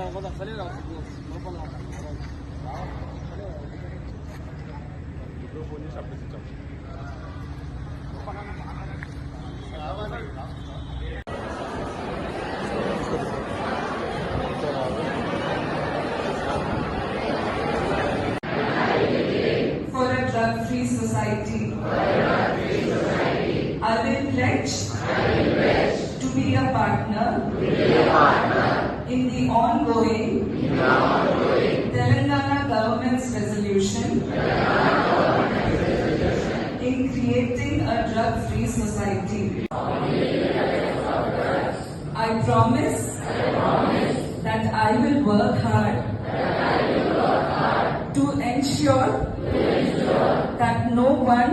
For a Drug-free society. I will pledge. I will pledge to be a partner. To be a partner in the ongoing Telangana government's resolution in creating a drug-free society. I promise that I will work hard to ensure that no one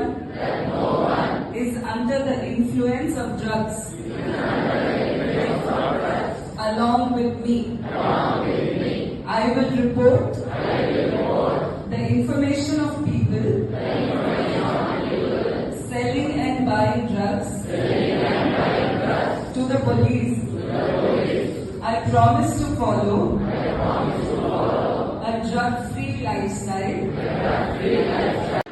is under the influence of drugs along with me. Along with me. I will report, I will report the information of people, information of people selling and buying drugs, and buying drugs to, the police. to the police. I promise to follow, promise to follow a drug-free lifestyle. Drug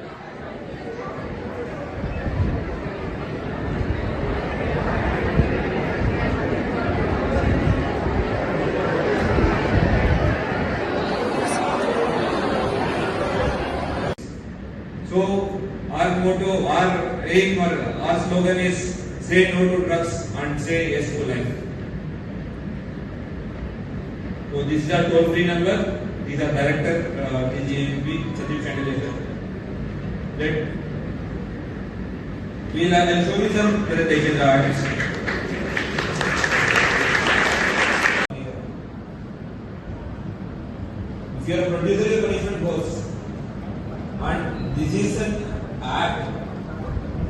motto, our aim or our slogan is say no to drugs and say yes to life. So this is our toll free number. These are director uh, TGMP Sandeep Chandler. Let have I'll show you some presentation artists. If you are a producer, your punishment goes. And this is an act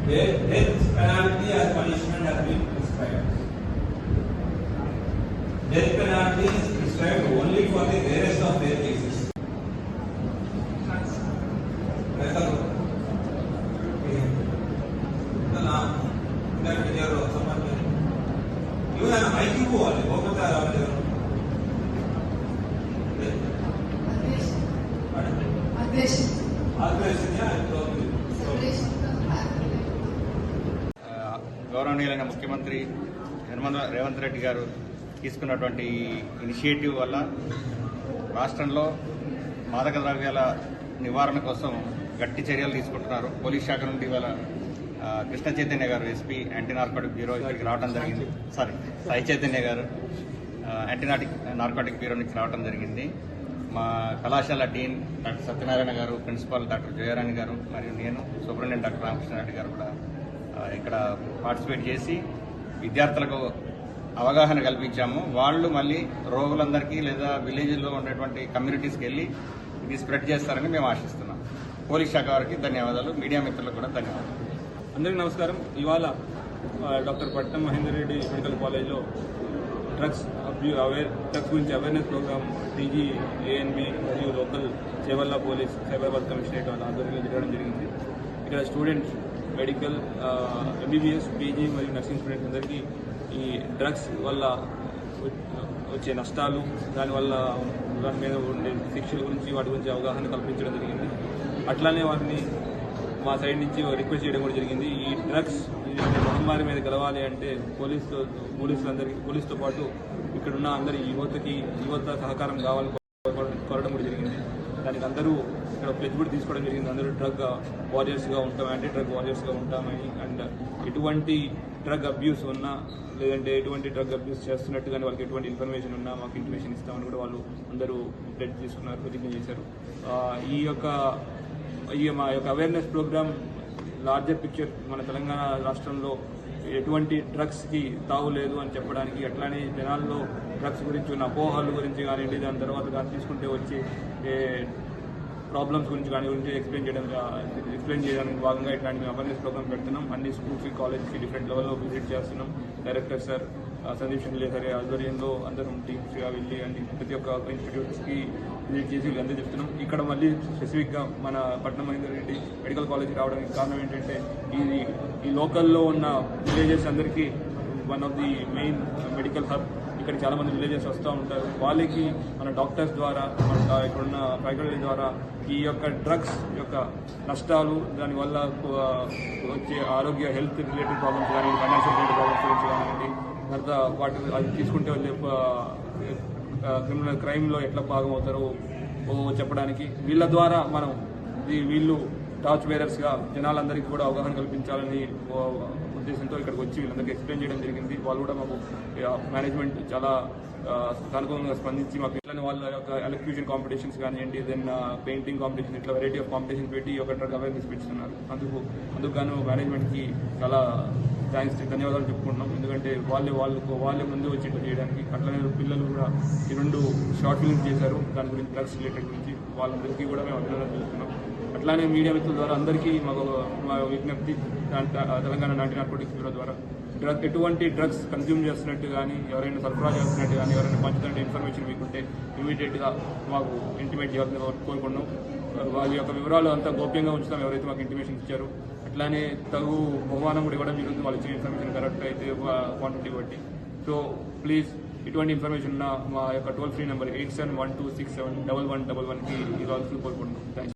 death penalty as punishment has been prescribed. Death penalty గౌరవనీయులైన ముఖ్యమంత్రి యనమల రేవంత్ రెడ్డి గారు తీసుకున్నటువంటి initiative వల్ల రాష్ట్రంలో మాదక ద్రవ్యాల నివారణ కోసం గట్టి చర్యలు తీసుకుంటున్నారు. పోలీస్ శాఖ నుండి ఇవాళ కృష్ణ చైతన్య గారు ఎస్పీ యాంటీ నార్కోటిక్ బ్యూరో ఇక్కడికి రావడం జరిగింది. సారీ సాయి చైతన్య గారు ఆ, యాంటీ నాటిక్ నార్కోటిక్ బ్యూరో నుంచి రావడం జరిగింది. మా కళాశాల డీన్ డాక్టర్ సత్యనారాయణ గారు ప్రిన్సిపాల్ డాక్టర్ జయరాణి గారు మరియు నేను సూపరింటెండెంట్ డాక్టర్ రామకృష్ణారెడ్డి గారు కూడా ఇక్కడ పార్టిసిపేట్ చేసి విద్యార్థులకు అవగాహన కల్పించాము. వాళ్ళు మళ్ళీ రోగులందరికీ లేదా విలేజ్లో ఉండేటువంటి కమ్యూనిటీస్కి వెళ్ళి ఇది స్ప్రెడ్ చేస్తారని మేము ఆశిస్తున్నాం. పోలీస్ శాఖ వారికి ధన్యవాదాలు. మీడియా మిత్రులకు కూడా ధన్యవాదాలు. అందరికీ నమస్కారం. ఇవాళ డాక్టర్ పట్నం మహేందర్ రెడ్డి మెడికల్ కాలేజ్లో డ్రగ్స్ అబ్యూ అవేర్ డ్రగ్స్ గురించి అవేర్నెస్ ప్రోగ్రామ్ టీజీ ఏఎన్బి మరియు local Chevella police Cyberabad commissionerate వాళ్ళ ఆధ్వర్యంలో జరగడం జరిగింది. ఇక్కడ స్టూడెంట్స్ మెడికల్ ఎంబీబీఎస్ పీజీ మరియు నర్సింగ్ స్టూడెంట్స్ అందరికీ ఈ డ్రగ్స్ వల్ల వచ్చే నష్టాలు దానివల్ల దాని మీద ఉండే శిక్షల గురించి వాటి గురించి అవగాహన కల్పించడం జరిగింది. అట్లానే వారిని మా సైడ్ నుంచి రిక్వెస్ట్ చేయడం కూడా జరిగింది. ఈ డ్రగ్స్ మహమ్మారి మీద గెలవాలి అంటే పోలీసు పోలీసులందరికీ పోలీసుతో పాటు ఇక్కడున్న అందరి యువతకి యువత సహకారం కావాలని కోరడం కూడా జరిగింది. దానికి అందరూ ఇక్కడ ప్లెజ్ కూడా తీసుకోవడం జరిగింది. అందరూ డ్రగ్ వారియర్స్గా ఉంటాం యాంటీ డ్రగ్ వారియర్స్గా ఉంటామని. అండ్ ఎటువంటి డ్రగ్ అబ్యూస్ ఉన్నా లేదంటే ఎటువంటి డ్రగ్ అబ్యూస్ చేస్తున్నట్టు కానీ వాళ్ళకి ఎటువంటి ఇన్ఫర్మేషన్ ఉన్నా మాకు ఇన్ఫర్మేషన్ ఇస్తామని కూడా వాళ్ళు అందరూ బ్లడ్ తీసుకున్నారు ప్రతిజ్ఞ చేశారు. ఈ యొక్క ఈ మా యొక్క అవేర్నెస్ ప్రోగ్రామ్ లార్జర్ పిక్చర్ మన తెలంగాణ రాష్ట్రంలో ఎటువంటి డ్రగ్స్కి తావు లేదు అని చెప్పడానికి అట్లానే జనాల్లో డ్రగ్స్ గురించి ఉన్న అపోహల గురించి కానివ్వండి దాని తర్వాత దాన్ని తీసుకుంటే వచ్చే ప్రాబ్లమ్స్ గురించి కానీ గురించి ఎక్స్ప్లెయిన్ చేయడం ఎక్స్ప్లెయిన్ చేయడానికి భాగంగా ఇట్లాంటి అవేర్నెస్ ప్రోగ్రామ్ పెడుతున్నాం. అన్ని స్కూల్స్కి కాలేజ్కి డిఫరెంట్ లెవెల్లో విజిట్ చేస్తున్నాం. Director sir Sandeep Shandilya sir ఆధ్వర్యంలో అందరం టీమ్స్గా వెళ్ళి అండ్. ప్రతి ఒక్క ఇన్స్టిట్యూట్స్కి విజిట్ చేసి వీళ్ళందరూ చెప్తున్నాం. ఇక్కడ మళ్ళీ స్పెసిఫిక్గా మన పట్నం మహేందర్ రెడ్డి మెడికల్ కాలేజ్ రావడానికి కారణం ఏంటంటే ఇది ఈ లోకల్లో ఉన్న విలేజెస్ అందరికీ one of the main medical hub ఇక్కడ చాలా మంది విలేజెస్ వస్తూ ఉంటారు. వాళ్ళకి మన డాక్టర్స్ ద్వారా మన ఇక్కడున్న ఫ్యాకల్టీ ద్వారా ఈ యొక్క డ్రగ్స్ యొక్క నష్టాలు దానివల్ల వచ్చే ఆరోగ్య హెల్త్ రిలేటెడ్ ప్రాబ్లమ్స్ కానీ ఫైనాన్షియల్ రిలేటెడ్ ప్రాబ్లమ్స్ గురించి కానివ్వండి తర్వాత వాటిని అది తీసుకుంటే క్రిమినల్ క్రైమ్లో ఎట్లా భాగం అవుతారో చెప్పడానికి వీళ్ళ ద్వారా మనం ఈ వీళ్ళు టార్చ్ బేరర్స్గా జనాలందరికీ కూడా అవగాహన కల్పించాలని ఉద్దేశంతో ఇక్కడికి వచ్చి వీళ్ళందరికీ ఎక్స్ప్లెయిన్ చేయడం జరిగింది. వాళ్ళు కూడా మాకు మేనేజ్మెంట్ చాలా ఆ, సానుకూలంగా స్పందించి మాకు ఇట్లని వాళ్ళ యొక్క ఎలక్ట్యూషన్ కాంపిటీషన్స్ కానివ్వండి దెన్ పెయింటింగ్ కాంపిటీషన్ ఇట్లా వెరైటీ ఆఫ్ కాంపిటీషన్ పెట్టి ఒక అవేర్నెస్ పెట్టుతున్నారు అందుకు అందుకు గాను మేనేజ్మెంట్కి చాలా థ్యాంక్స్ ధన్యవాదాలు చెప్పుకుంటున్నాం. ఎందుకంటే వాళ్ళే వాళ్ళకు వాళ్ళే ముందు వచ్చి ఇట్లా చేయడానికి అట్లనే పిల్లలు కూడా ఈ రెండు షార్ట్ ఫిల్మ్స్ చేశారు. దాని గురించి డ్రగ్స్ రిలేటెడ్ గురించి వాళ్ళందరికీ కూడా మేము అభినందనలు చేస్తున్నాం అట్లానే మీడియా మిత్రుల ద్వారా అందరికీ మాకు మా విజ్ఞప్తి తెలంగాణ నాటి నార్కోటిక్స్ బ్యూరో ద్వారా. డ్రగ్ ఎటువంటి డ్రగ్స్ కన్జ్యూమ్ చేస్తున్నట్టు కానీ ఎవరైనా సరఫరా చేస్తున్నట్టు కానీ ఎవరైనా పంచుతున్నట్టు ఇన్ఫర్మేషన్ మీకుంటే ఇమీడియట్గా మాకు ఇంటిమేట్ చేయాలని కోరుకున్నాం వారి యొక్క వివరాలు అంతా గోప్యంగా ఉంచుతాం. ఎవరైతే మాకు ఇంటిమేషన్ ఇచ్చారు. అట్లానే తగు బహుమానం కూడా ఇవ్వడం జరుగుతుంది. వాళ్ళు ఇచ్చిన ఇన్ఫర్మేషన్ కరెక్ట్ అయితే క్వాంటిటీ బట్టి. సో ప్లీజ్ ఇటువంటి ఇన్ఫర్మేషన్ ఉన్న మా యొక్క toll free number eight seven one two six seven double one double వన్కి ఇవ్వాల్సి కోరుకుంటున్నాం థ్యాంక్స్